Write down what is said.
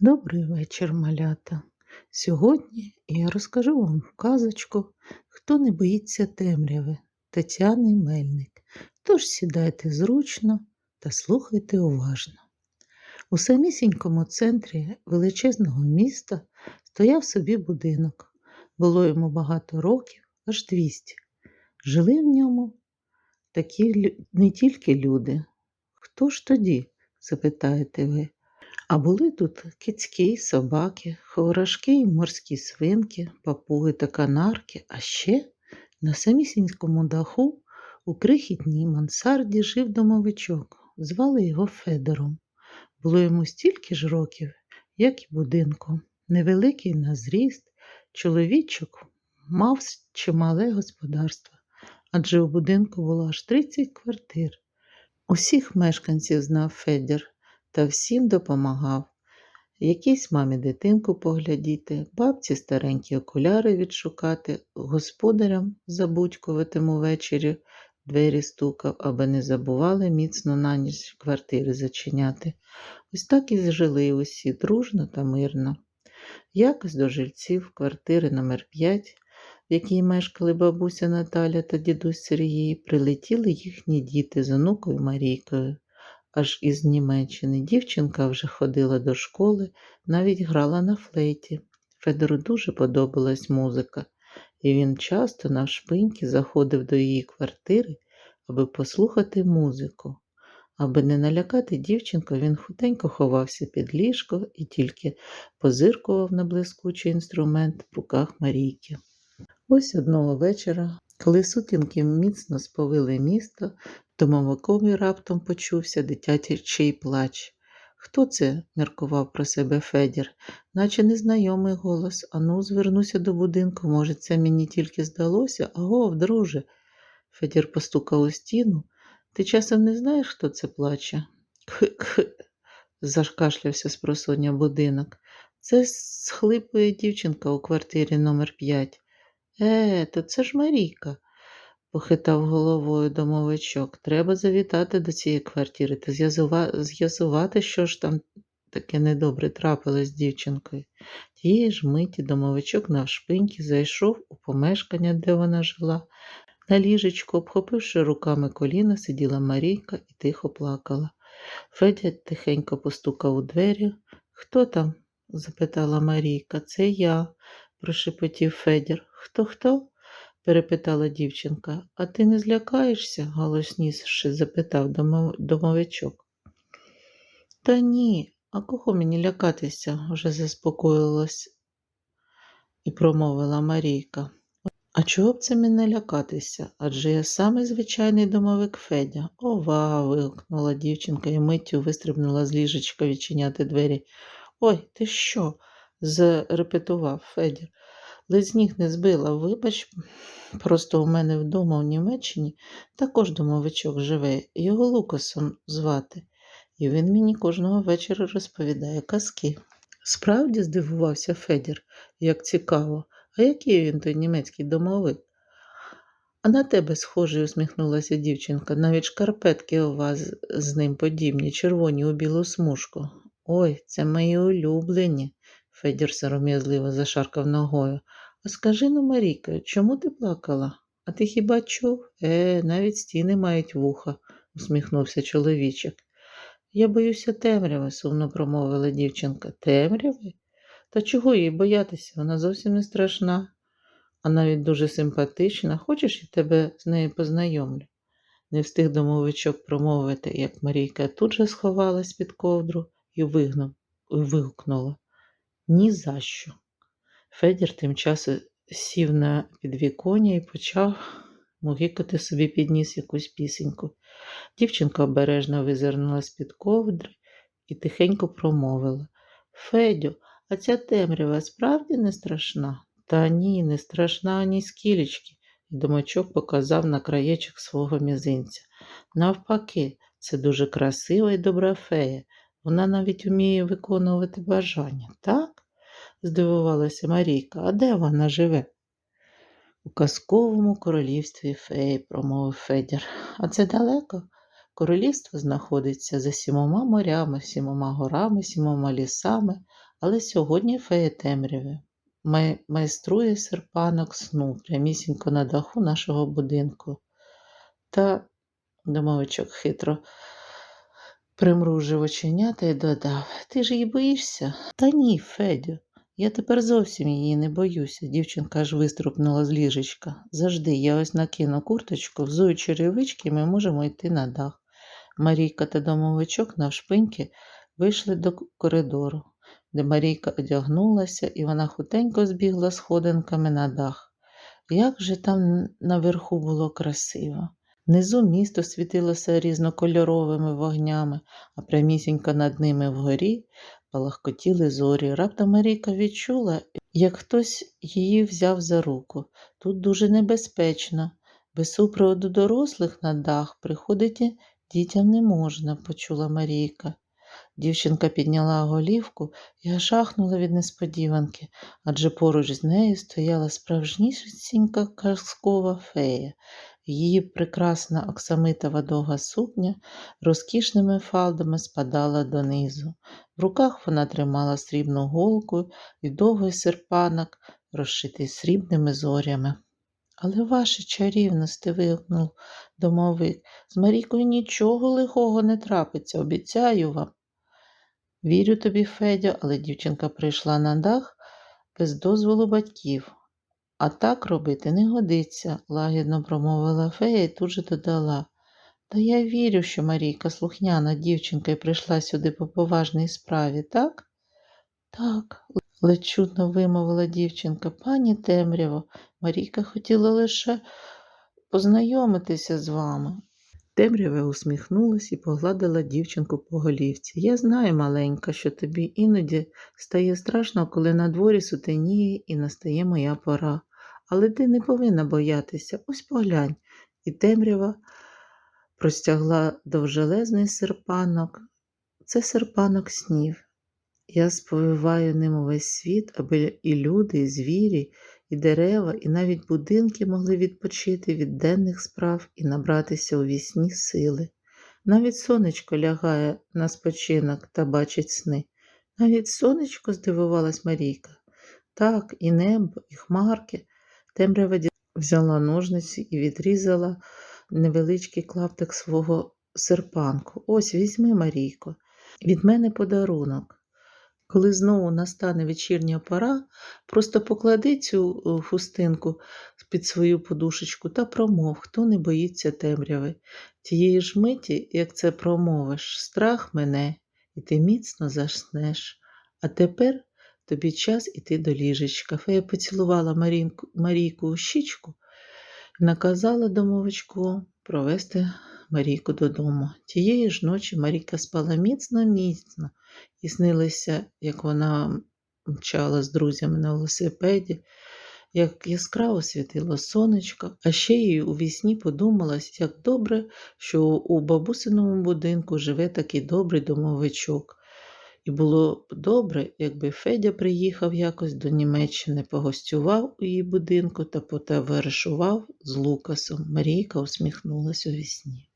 Добрий вечір, малята. Сьогодні я розкажу вам казочку Хто не боїться темряви Тетяни Мельник. Тож сідайте зручно та слухайте уважно. У самісінькому центрі величезного міста стояв собі будинок. Було йому багато років, аж 200. Жили в ньому такі не тільки люди. Хто ж тоді? запитаєте ви. А були тут кицьки й собаки, хворашки й морські свинки, папуги та канарки, а ще на самісінькому даху у крихітній мансарді жив домовичок. Звали його Федором. Було йому стільки ж років, як і будинку. Невеликий на зріст, чоловічок мав чимале господарство, адже у будинку було аж 30 квартир. Усіх мешканців знав Федір та всім допомагав. Якійсь мамі дитинку поглядіти, бабці старенькі окуляри відшукати, господарям забудькуватим увечері в двері стукав, аби не забували міцно на ніч квартири зачиняти. Ось так і жили усі дружно та мирно. Якось до жильців квартири номер 5 в якій мешкали бабуся Наталя та дідусь Сергій, прилетіли їхні діти з онукою Марійкою аж із Німеччини. Дівчинка вже ходила до школи, навіть грала на флейті. Федору дуже подобалась музика, і він часто навшпиньки заходив до її квартири, аби послухати музику. Аби не налякати дівчинку, він хутенько ховався під ліжко і тільки позиркував на блискучий інструмент в руках Марійки. Ось одного вечора, коли сутінки міцно сповили місто, Домовикові раптом почувся дитячий плач. Хто це? міркував про себе Федір, наче незнайомий голос. Ану, звернуся до будинку, може, це мені тільки здалося? Агов, друже. Федір постукав у стіну. Ти часом не знаєш, хто це плаче? Кх-кх, зашкашлявся з просоння будинок. Це схлипує дівчинка у квартирі номер 5 Е, то це ж Марійка похитав головою домовичок. Треба завітати до цієї квартири та з'ясувати, що ж там таке недобре трапилось з дівчинкою. Тієї ж миті домовичок навшпиньки зайшов у помешкання, де вона жила. На ліжечку, обхопивши руками коліна, сиділа Марійка і тихо плакала. Федя тихенько постукав у двері. Хто там? запитала Марійка. Це я, прошепотів Федір. Хто хто? перепитала дівчинка. А ти не злякаєшся? голосніше запитав домовичок. Та ні, а кого мені лякатися? вже заспокоїлась і промовила Марійка. А чого б це мене лякатися? Адже я самий звичайний домовик Федя. Ова. вигукнула дівчинка і миттю вистрибнула з ліжечка відчиняти двері. Ой, ти що? Зарепетував Федір. Ледь з не збила, вибач, просто у мене вдома в Німеччині також домовичок живе, його Лукасом звати, і він мені кожного вечора розповідає казки. Справді здивувався Федір, як цікаво, а який він той німецький домовик? А на тебе схожий, усміхнулася дівчинка, навіть шкарпетки у вас з ним подібні, червоні у білу смужку. Ой, це мої улюблені. Федір сором'язливо зашаркав ногою. А скажи ну, Марійка, чому ти плакала? А ти хіба чув? Е, навіть стіни мають вуха, усміхнувся чоловічок. Я боюся темряви, сумно промовила дівчинка. Темряви? Та чого їй боятися? Вона зовсім не страшна, а навіть дуже симпатична. Хочеш, я тебе з нею познайомлю? Не встиг домовичок промовити, як Марійка тут же сховалась під ковдру і вигнув, вигукнула. Ні за що. Федір тим часом сів на підвіконня і почав мугикати собі під ніс якусь пісеньку. Дівчинка обережно визирнула з-під ковдри і тихенько промовила Федю, а ця темрява справді не страшна? Та ні, не страшна ані скілечки. І домочок показав на краєчок свого мізинця. Навпаки, це дуже красива і добра фея. Вона навіть вміє виконувати бажання, так? Здивувалася Марійка. А де вона живе? У казковому королівстві феї, промовив Федір. А це далеко? Королівство знаходиться за сімома морями, сімома горами, сімома лісами, Але сьогодні фея темряви май- майструє серпанок сну прямісінько на даху нашого будинку. Та домовичок хитро примружив оченята і додав: Ти ж її боїшся? Та ні, Федю. Я тепер зовсім її не боюся. Дівчинка аж виструпнула з ліжечка. Завжди, я ось накину курточку, взую черевички, ми можемо йти на дах. Марійка та домовичок навшпиньки вийшли до коридору, де Марійка одягнулася, і вона хутенько збігла сходинками на дах. Як же там наверху було красиво. Внизу місто світилося різнокольоровими вогнями, а прямісінько над ними вгорі палахкотіли зорі. Раптом Марійка відчула, як хтось її взяв за руку. Тут дуже небезпечно. Без супроводу дорослих на дах приходити дітям не можна, почула Марійка. Дівчинка підняла голівку і аж ахнула від несподіванки, адже поруч з нею стояла справжнісінька казкова фея. Її прекрасна оксамитова довга сукня розкішними фалдами спадала донизу. В руках вона тримала срібну голку і довгий серпанок, розшитий срібними зорями. Але ваше чарівності, вигукнув домовик, з Марійкою нічого лихого не трапиться, обіцяю вам. Вірю тобі, Федю, але дівчинка прийшла на дах без дозволу батьків. А так робити не годиться, лагідно промовила фея і тут же додала. Та я вірю, що Марійка слухняна дівчинка і прийшла сюди по поважній справі, так? Так, ледь чутно вимовила дівчинка. Пані Темряво, Марійка хотіла лише познайомитися з вами. Темрява усміхнулась і погладила дівчинку по голівці. Я знаю, маленька, що тобі іноді стає страшно, коли на дворі сутеніє і настає моя пора. Але ти не повинна боятися. Ось поглянь. І темрява простягла довжелезний серпанок. Це серпанок снів. Я сповиваю ним увесь світ, аби і люди, і звірі, і дерева, і навіть будинки могли відпочити від денних справ і набратися у вісні сили. Навіть сонечко лягає на спочинок та бачить сни. Навіть сонечко, здивувалась Марійка. Так, і небо, і хмарки. Темрява взяла ножниці і відрізала невеличкий клаптик свого серпанку. Ось візьми, Марійко, від мене подарунок. Коли знову настане вечірня пора, просто поклади цю е, хустинку під свою подушечку та промов, хто не боїться темряви. Тієї ж миті, як це промовиш, страх мене, і ти міцно заснеш. А тепер тобі час іти до ліжечка. Фея поцілувала Марійку у щічку наказала домовичку провести Марійку додому. Тієї ж ночі Марійка спала міцно-міцно і снилося, як вона мчала з друзями на велосипеді, як яскраво світило сонечко, а ще їй у вісні подумалось, як добре, що у бабусиному будинку живе такий добрий домовичок. І було б добре, якби Федя приїхав якось до Німеччини, погостював у її будинку та потоваришував з Лукасом. Марійка усміхнулась у вісні.